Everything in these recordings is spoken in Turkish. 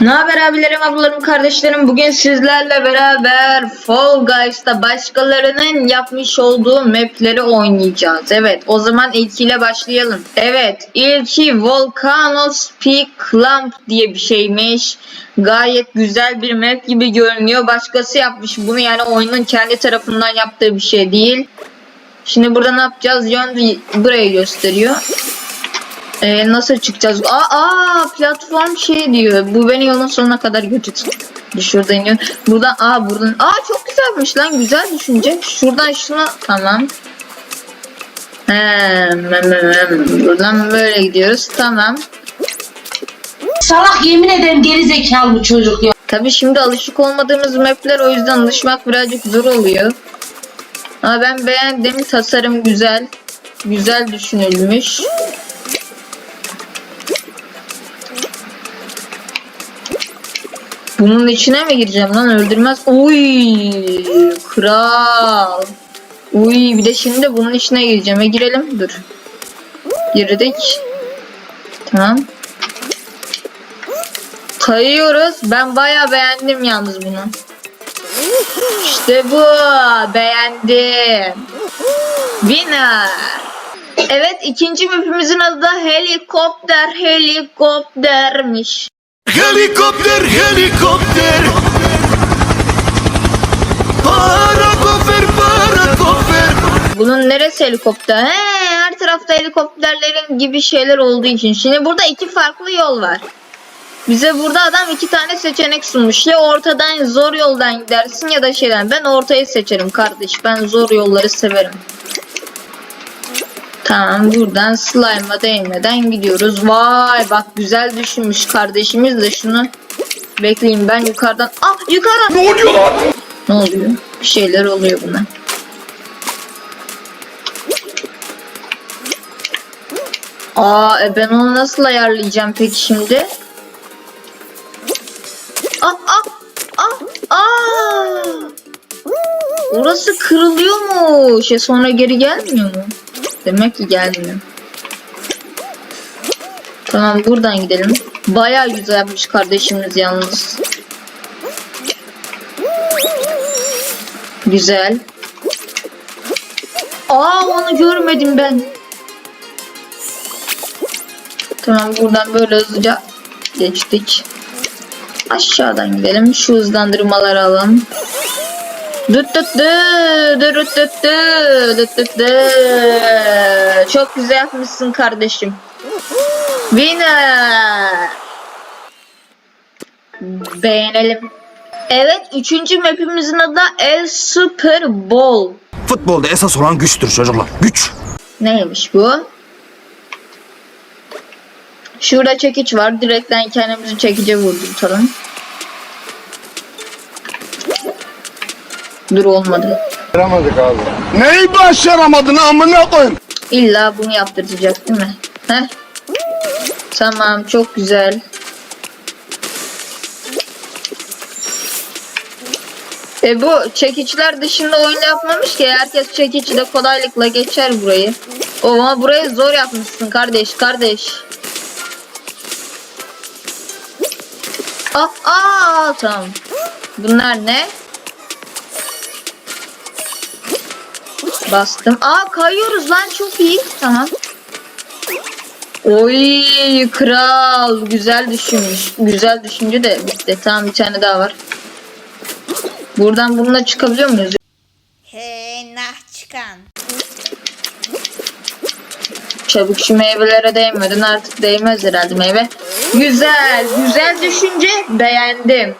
Ne haber abilerim, ablalarım, kardeşlerim? Bugün sizlerle beraber Fall Guys'ta başkalarının yapmış olduğu mapleri oynayacağız. Evet, o zaman ilkiyle başlayalım. Evet, ilki Volcanoes Peak Clamp diye bir şeymiş. Gayet güzel bir map gibi görünüyor. Başkası yapmış bunu yani oyunun kendi tarafından yaptığı bir şey değil. Şimdi burada ne yapacağız? Yön burayı gösteriyor. Ee, nasıl çıkacağız? Aa, aa platform şey diyor. Bu beni yolun sonuna kadar götürsün. Şuradan iniyor. Buradan aa buradan. Aa çok güzelmiş lan. Güzel düşünce. Şuradan şuna tamam. He, hem, hem, hem. Buradan böyle gidiyoruz. Tamam. Salak yemin ederim geri zekalı bu çocuk ya. Tabi şimdi alışık olmadığımız mapler o yüzden alışmak birazcık zor oluyor. Ama ben beğendim. Tasarım güzel. Güzel düşünülmüş. Bunun içine mi gireceğim lan öldürmez. Uy kral. Uy bir de şimdi bunun içine gireceğim. E girelim dur. Girdik. Tamam. Kayıyoruz. Ben bayağı beğendim yalnız bunu. İşte bu. Beğendim. Winner. Evet ikinci mapimizin adı da helikopter helikoptermiş. Helikopter, helikopter. Parakofer, parakofer. Bunun neresi helikopter? He, her tarafta helikopterlerin gibi şeyler olduğu için. Şimdi burada iki farklı yol var. Bize burada adam iki tane seçenek sunmuş. Ya ortadan zor yoldan gidersin ya da şeyden. Ben ortayı seçerim kardeş. Ben zor yolları severim. Tamam buradan slime'a değmeden gidiyoruz. Vay bak güzel düşünmüş kardeşimiz de şunu. Bekleyin ben yukarıdan. Ah yukarıdan. Ne oluyor lan? Ne oluyor? Bir şeyler oluyor buna. Aa e ben onu nasıl ayarlayacağım peki şimdi? Ah ah ah ah. Orası kırılıyor mu? Şey sonra geri gelmiyor mu? Demek ki gelmiyor. Tamam buradan gidelim. Bayağı güzel yapmış kardeşimiz yalnız. Güzel. Aa onu görmedim ben. Tamam buradan böyle hızlıca geçtik. Aşağıdan gidelim. Şu hızlandırmaları alalım. Çok güzel yapmışsın kardeşim. Winner. Beğenelim. Evet, üçüncü mapimizin adı El Super Bowl. Futbolda esas olan güçtür çocuklar. Güç. Neymiş bu? Şurada çekiç var. Direkten kendimizi çekice vurdurtalım. Dur olmadı. Başaramadık abi. Neyi başaramadın amına koyayım? İlla bunu yaptıracak değil mi? Heh. Tamam çok güzel. E bu çekiçler dışında oyun yapmamış ki herkes çekici de kolaylıkla geçer burayı. O ama burayı zor yapmışsın kardeş kardeş. Aa, aa tamam. Bunlar ne? Bastım. Aa kayıyoruz lan çok iyi. Tamam. Oy kral güzel düşünmüş. Güzel düşünce de bitti. Tamam bir tane daha var. Buradan bununla çıkabiliyor muyuz? Hey nah çıkan. Çabuk şu meyvelere değmeden artık değmez herhalde meyve. Güzel, güzel düşünce beğendim.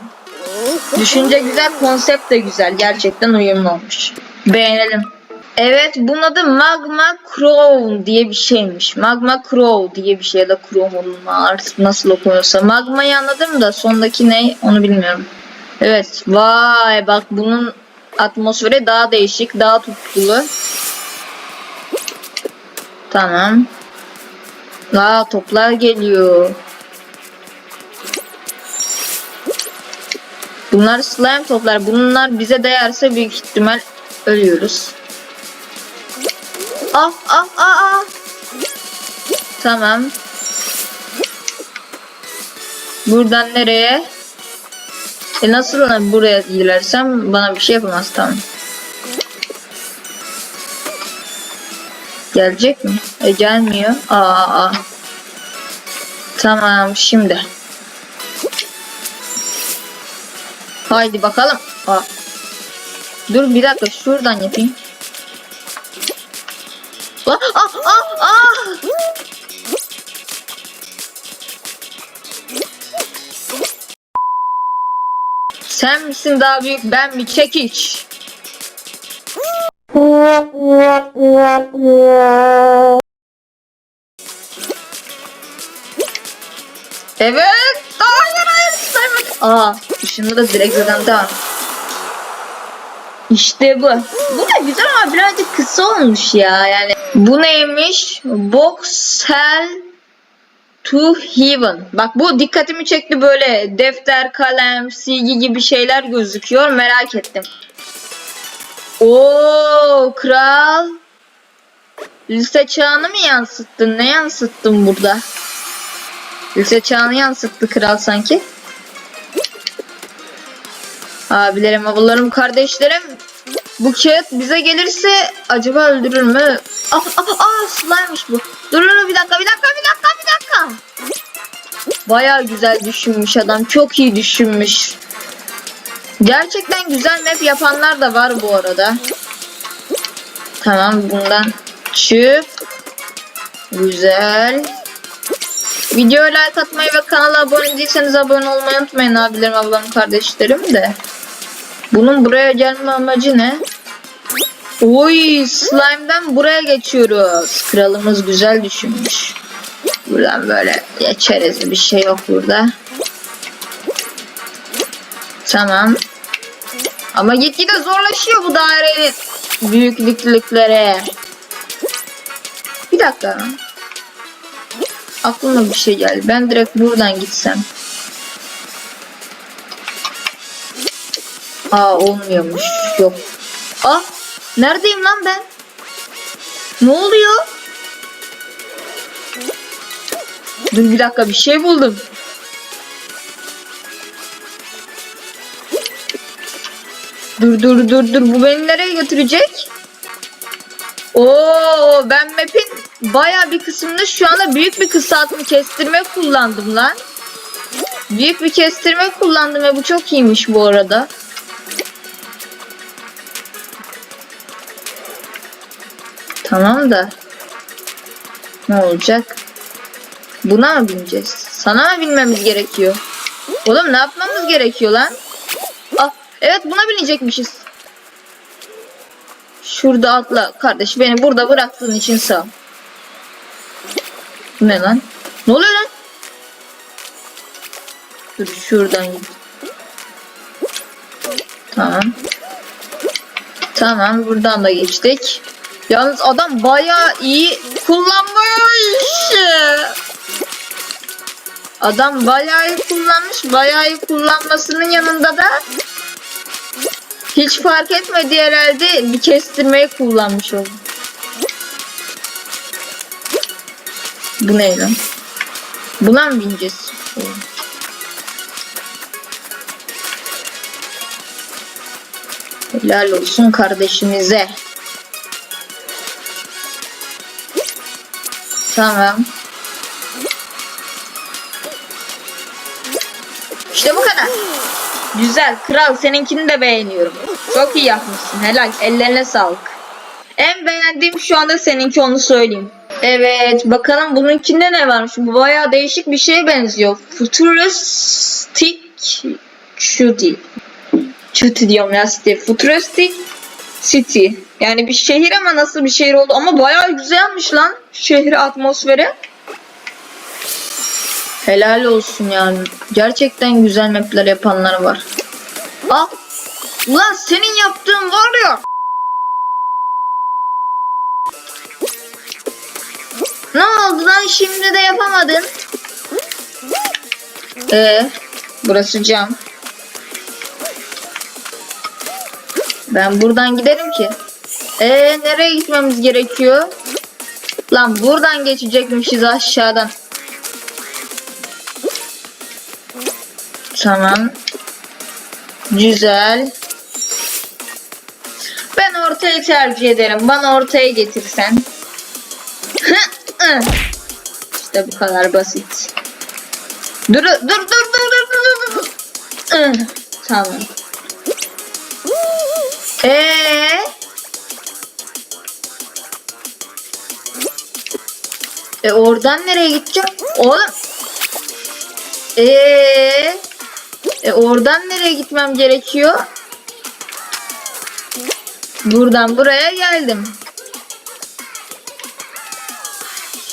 Düşünce güzel, konsept de güzel. Gerçekten uyumlu olmuş. Beğenelim. Evet bunun adı Magma Crow diye bir şeymiş. Magma Crow diye bir şey ya da Crow mu artık nasıl okunuyorsa. Magma'yı anladım da sondaki ne onu bilmiyorum. Evet vay bak bunun atmosferi daha değişik daha tutkulu. Tamam. Aa toplar geliyor. Bunlar slime toplar. Bunlar bize değerse büyük ihtimal ölüyoruz. Ah ah ah. Tamam. Buradan nereye? E nasıl lan buraya girersem bana bir şey yapamaz tamam. Gelecek mi? E gelmiyor. Aa, aa. Tamam şimdi. Haydi bakalım. Aa. Dur bir dakika şuradan yapayım. Sen misin daha büyük ben mi çekiç? Evet. Hayır hayır. Saymadım. Aa, şunu da direkt zaten tamam. İşte bu. Bu da güzel ama birazcık kısa olmuş ya. Yani bu neymiş? Boxel to Heaven. Bak bu dikkatimi çekti böyle defter, kalem, silgi gibi şeyler gözüküyor. Merak ettim. Oo kral. Lise çağını mı yansıttın? Ne yansıttın burada? Lise çağını yansıttı kral sanki. Abilerim, ablalarım, kardeşlerim. Bu kağıt bize gelirse acaba öldürür mü? Ah ah ah slime'mış bu. Dur dur bir dakika bir dakika bir dakika bir dakika. Baya güzel düşünmüş adam. Çok iyi düşünmüş. Gerçekten güzel map yapanlar da var bu arada. Tamam bundan çık. Güzel. Videoya like atmayı ve kanala abone değilseniz abone olmayı unutmayın abilerim, ablam, kardeşlerim de. Bunun buraya gelme amacı ne? Oy slime'dan buraya geçiyoruz. Kralımız güzel düşünmüş. Buradan böyle geçeriz. Bir şey yok burada. Tamam. Ama gitgide zorlaşıyor bu dairenin büyüklüklere. Bir dakika. Aklıma bir şey geldi. Ben direkt buradan gitsem. Aa olmuyormuş. Yok. Ah neredeyim lan ben? Ne oluyor? Dur bir dakika bir şey buldum. Dur dur dur dur bu beni nereye götürecek? Oo ben map'in baya bir kısmında şu anda büyük bir kısaltma kestirme kullandım lan. Büyük bir kestirme kullandım ve bu çok iyiymiş bu arada. Tamam da ne olacak? Buna mı bineceğiz? Sana mı binmemiz gerekiyor? Oğlum ne yapmamız gerekiyor lan? Ah, evet buna binecekmişiz. Şurada atla kardeş beni burada bıraktığın için sağ. Bu ne lan? Ne oluyor lan? Dur şuradan git. Tamam. Tamam buradan da geçtik. Yalnız adam bayağı iyi kullanmış. Adam bayağı iyi kullanmış. Bayağı iyi kullanmasının yanında da hiç fark etmedi herhalde bir kestirmeyi kullanmış oldu. Bu ne lan? Buna mı bineceğiz? Helal olsun kardeşimize. Tamam. İşte bu kadar. Güzel. Kral seninkini de beğeniyorum. Çok iyi yapmışsın. Helal. Ellerine sağlık. En beğendiğim şu anda seninki onu söyleyeyim. Evet. Bakalım bununkinde ne varmış? Bu bayağı değişik bir şeye benziyor. Futuristic City. City diyorum ya City. Futuristic City. Yani bir şehir ama nasıl bir şehir oldu? Ama bayağı güzelmiş lan. Şehir atmosferi. Helal olsun yani. Gerçekten güzel mapler yapanlar var. Ah! Ulan senin yaptığın var ya. Ne oldu lan şimdi de yapamadın? Ee, burası cam. Ben buradan giderim ki. Ee, nereye gitmemiz gerekiyor? Lan buradan geçecekmişiz aşağıdan. Tamam. Güzel. Ben ortayı tercih ederim. Bana ortaya getirsen. işte bu kadar basit. Dur dur dur dur dur dur. Tamam. Ee? E oradan nereye gideceğim? Oğlum. Ee? E oradan nereye gitmem gerekiyor? Buradan buraya geldim.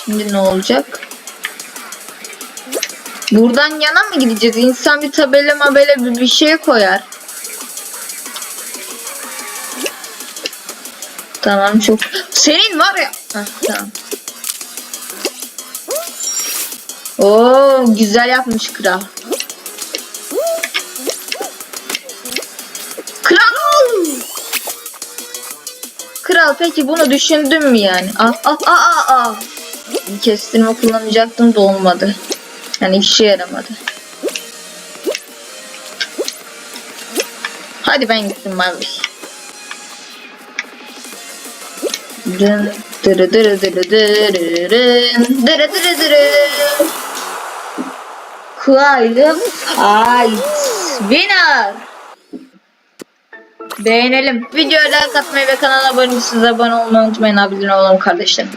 Şimdi ne olacak? Buradan yana mı gideceğiz? İnsan bir tabela mabela bir, bir şey koyar. Tamam çok. Senin var ya. Heh, tamam. Oo güzel yapmış kral. Kral. Kral peki bunu düşündün mü yani? Ah ah ah ah ah. Kestirme kullanacaktım da olmadı. Yani işe yaramadı. Hadi ben gittim abi. Dın dırı dırı dırı dırırın, dırı dırı dırı. Quantum Fight Winner Beğenelim. Videoya like atmayı ve kanala abone değilseniz abone olmayı unutmayın abilerim olalım kardeşlerim.